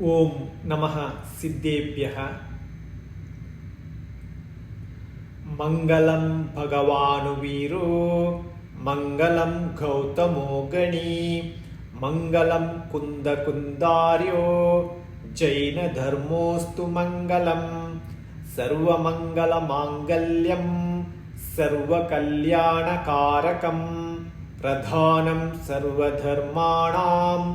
ஓம் நம சித்தேபிய மங்களம் பகவானுவீரோ மங்களம் கௌதமோகணி மங்களம் குந்த குந்தாரியோ ஜைன தர்மோஸ்து மங்களம் சர்வமங்கலமாங்கல்யம் சர்வகல்யாணகாரகம் பிரதானம் சர்வதர்மாணாம்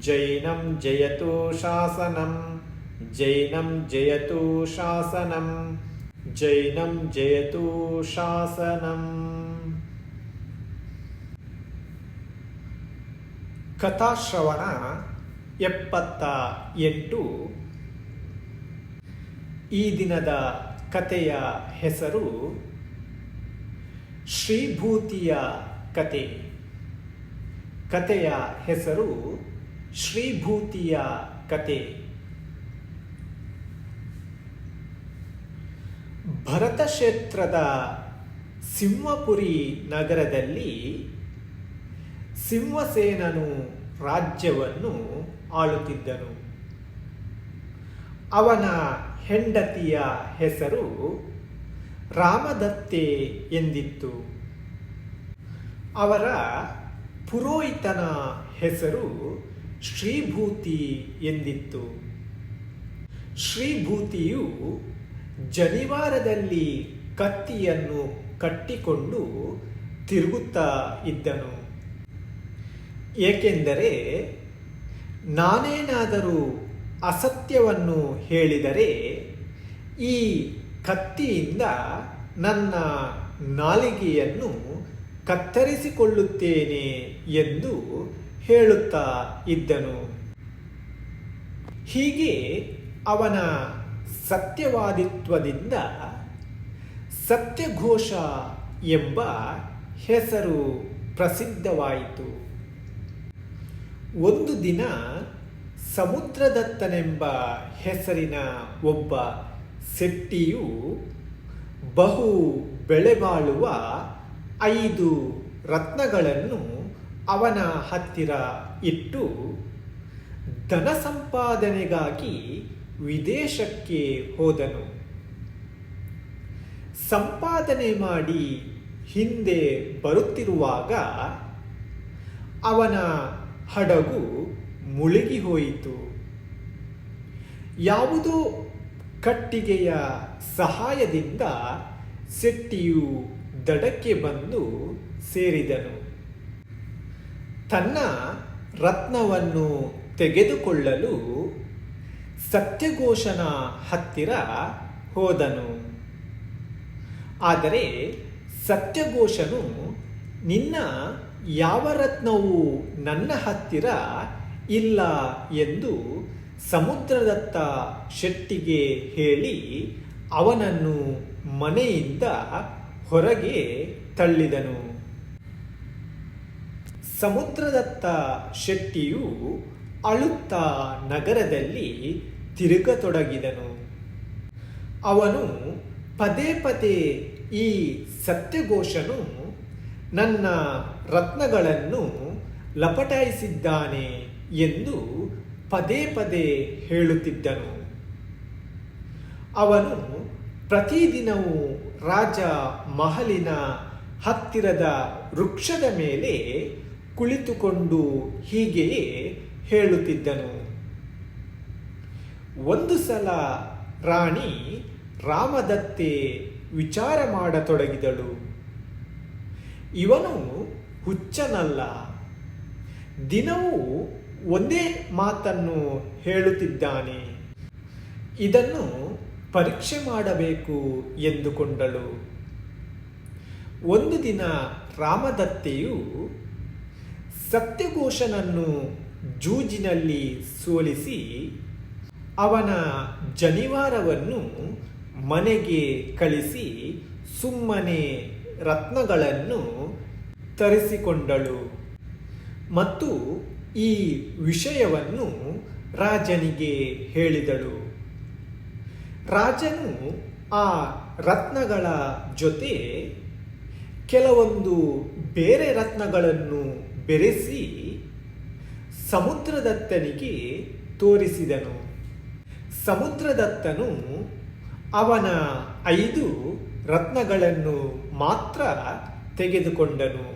ಜೈನಂ ಜಯತು ಶಾಸನಂ ಜೈನಂ ಜಯತು ಶಾಸನಂ ಜೈನಂ ಜಯತು ಶಾಸನಂ ಕಥಾಶ್ರವಣ ಎಪ್ಪತ್ತ ಎಂಟು. ಈ ದಿನದ ಕಥೆಯ ಹೆಸರು ಶ್ರೀಭೂತಿಯ ಕತೆ. ಕಥೆಯ ಹೆಸರು ಶ್ರೀಭೂತಿಯ ಕತೆ. ಭರತಕ್ಷೇತ್ರದ ಸಿಂಹಪುರಿ ನಗರದಲ್ಲಿ ಸಿಂಹಸೇನನು ರಾಜ್ಯವನ್ನು ಆಳುತ್ತಿದ್ದನು. ಅವನ ಹೆಂಡತಿಯ ಹೆಸರು ರಾಮದತ್ತೆ ಎಂದಿತ್ತು. ಅವರ ಪುರೋಹಿತನ ಹೆಸರು ಶ್ರೀಭೂತಿ ಎಂದಿತ್ತು. ಶ್ರೀಭೂತಿಯು ಜನಿವಾರದಲ್ಲಿ ಕತ್ತಿಯನ್ನು ಕಟ್ಟಿಕೊಂಡು ತಿರುಗುತ್ತಾ ಇದ್ದನು. ಏಕೆಂದರೆ ನಾನೇನಾದರೂ ಅಸತ್ಯವನ್ನು ಹೇಳಿದರೆ ಈ ಕತ್ತಿಯಿಂದ ನನ್ನ ನಾಲಿಗೆಯನ್ನು ಕತ್ತರಿಸಿಕೊಳ್ಳುತ್ತೇನೆ ಎಂದು ಹೇಳುತ್ತಾ ಇದ್ದನು. ಹೀಗೆ ಅವನ ಸತ್ಯವಾದಿತ್ವದಿಂದ ಸತ್ಯಘೋಷ ಎಂಬ ಹೆಸರು ಪ್ರಸಿದ್ಧವಾಯಿತು. ಒಂದು ದಿನ ಸಮುದ್ರದತ್ತನೆಂಬ ಹೆಸರಿನ ಒಬ್ಬ ಶೆಟ್ಟಿಯು ಬಹು ಬೆಳೆಬಾಳುವ ಐದು ರತ್ನಗಳನ್ನು ಅವನ ಹತ್ತಿರ ಇಟ್ಟು ಧನ ಸಂಪಾದನೆಗಾಗಿ ವಿದೇಶಕ್ಕೆ ಹೋದನು. ಸಂಪಾದನೆ ಮಾಡಿ ಹಿಂದೆ ಬರುತ್ತಿರುವಾಗ ಅವನ ಹಡಗು ಮುಳುಗಿ ಹೋಯಿತು. ಯಾವುದೋ ಕಟ್ಟಿಗೆಯ ಸಹಾಯದಿಂದ ಸೆಟ್ಟಿಯು ದಡಕ್ಕೆ ಬಂದು ಸೇರಿದನು. ತನ್ನ ರತ್ನವನ್ನು ತೆಗೆದುಕೊಳ್ಳಲು ಸತ್ಯಘೋಷನ ಹತ್ತಿರ ಹೋದನು. ಆದರೆ ಸತ್ಯಘೋಷನು, ನಿನ್ನ ಯಾವ ರತ್ನವು ನನ್ನ ಹತ್ತಿರ ಇಲ್ಲ ಎಂದು ಸಮುದ್ರದತ್ತ ಶೆಟ್ಟಿಗೆ ಹೇಳಿ ಅವನನ್ನು ಮನೆಯಿಂದ ಹೊರಗೆ ತಳ್ಳಿದನು. ಸಮುದ್ರದತ್ತ ಶೆಟ್ಟಿಯು ಅಳುತ್ತಾ ನಗರದಲ್ಲಿ ತಿರುಗತೊಡಗಿದನು. ಅವನು ಪದೇ ಪದೇ ಈ ಸತ್ಯಘೋಷನು ನನ್ನ ರತ್ನಗಳನ್ನು ಲಪಟಾಯಿಸಿದ್ದಾನೆ ಎಂದು ಪದೇ ಪದೇ ಹೇಳುತ್ತಿದ್ದನು. ಅವನು ಪ್ರತಿದಿನವೂ ರಾಜ ಮಹಲಿನ ಹತ್ತಿರದ ವೃಕ್ಷದ ಮೇಲೆ ಕುಳಿತುಕೊಂಡು ಹೀಗೆಯೇ ಹೇಳುತ್ತಿದ್ದನು. ಒಂದು ಸಲ ರಾಣಿ ರಾಮದತ್ತೆ ವಿಚಾರ ಮಾಡತೊಡಗಿದಳು. ಇವನು ಹುಚ್ಚನಲ್ಲ. ದಿನವೂ ಒಂದೇ ಮಾತನ್ನು ಹೇಳುತ್ತಿದ್ದಾನೆ. ಇದನ್ನು ಪರೀಕ್ಷೆ ಮಾಡಬೇಕು ಎಂದುಕೊಂಡಳು. ಒಂದು ದಿನ ರಾಮದತ್ತೆಯು ಸತ್ಯಘೋಷನನ್ನು ಜೂಜಿನಲ್ಲಿ ಸೋಲಿಸಿ ಅವನ ಜನಿವಾರವನ್ನು ಮನೆಗೆ ಕಳಿಸಿ ಸುಮ್ಮನೆ ರತ್ನಗಳನ್ನು ತರಿಸಿಕೊಂಡಳು. ಮತ್ತು ಈ ವಿಷಯವನ್ನು ರಾಜನಿಗೆ ಹೇಳಿದಳು. ರಾಜನು ಆ ರತ್ನಗಳ ಜೊತೆ ಕೆಲವೊಂದು ಬೇರೆ ರತ್ನಗಳನ್ನು ಬೆರೆಸಿ ಸಮುದ್ರದತ್ತನಿಗೆ ತೋರಿಸಿದನು. ಸಮುದ್ರದತ್ತನು ಅವನ ಐದು ರತ್ನಗಳನ್ನು ಮಾತ್ರ ತೆಗೆದುಕೊಂಡನು.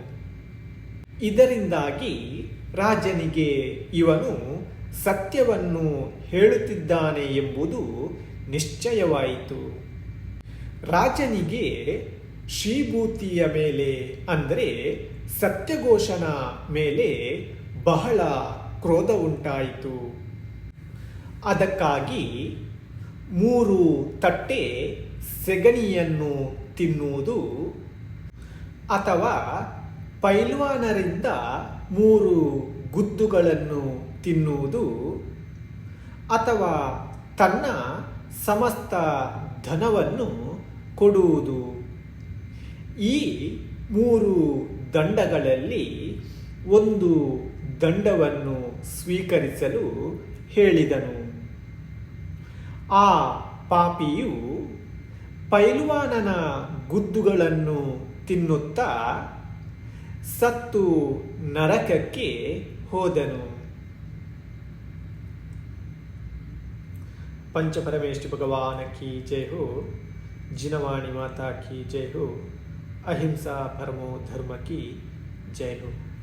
ಇದರಿಂದಾಗಿ ರಾಜನಿಗೆ ಇವನು ಸತ್ಯವನ್ನು ಹೇಳುತ್ತಿದ್ದಾನೆ ಎಂಬುದು ನಿಶ್ಚಯವಾಯಿತು. ರಾಜನಿಗೆ ಶ್ರೀಭೂತಿಯ ಮೇಲೆ ಅಂದರೆ ಸತ್ಯಘೋಷನ ಮೇಲೆ ಬಹಳ ಕ್ರೋಧ ಉಂಟಾಯಿತು. ಅದಕ್ಕಾಗಿ ಮೂರು ತಟ್ಟೆ ಸೆಗಣಿಯನ್ನು ತಿನ್ನುವುದು ಅಥವಾ ಪೈಲ್ವಾನರಿಂದ ಮೂರು ಗುದ್ದುಗಳನ್ನು ತಿನ್ನುವುದು ಅಥವಾ ತನ್ನ ಸಮಸ್ತ ಧನವನ್ನು ಕೊಡುವುದು. ಈ ಮೂರು ದಂಡಗಳಲ್ಲಿ ಒಂದು ದಂಡವನ್ನು ಸ್ವೀಕರಿಸಲು ಹೇಳಿದನು. ಆ ಪಾಪಿಯು ಪೈಲ್ವಾನನ ಗುದ್ದುಗಳನ್ನು ತಿನ್ನುತ್ತಾ ಸತ್ತು ನರಕಕ್ಕೆ ಹೋದನು. ಪಂಚಪರಮೇಶ್ವರಿ ಭಗವಾನ ಕಿ ಜೈ ಹೋ, ಜಿನವಾಣಿ ಮಾತಾ ಕಿ ಜೈ ಹೋ. अहिंसा परमो धर्म की जय हो।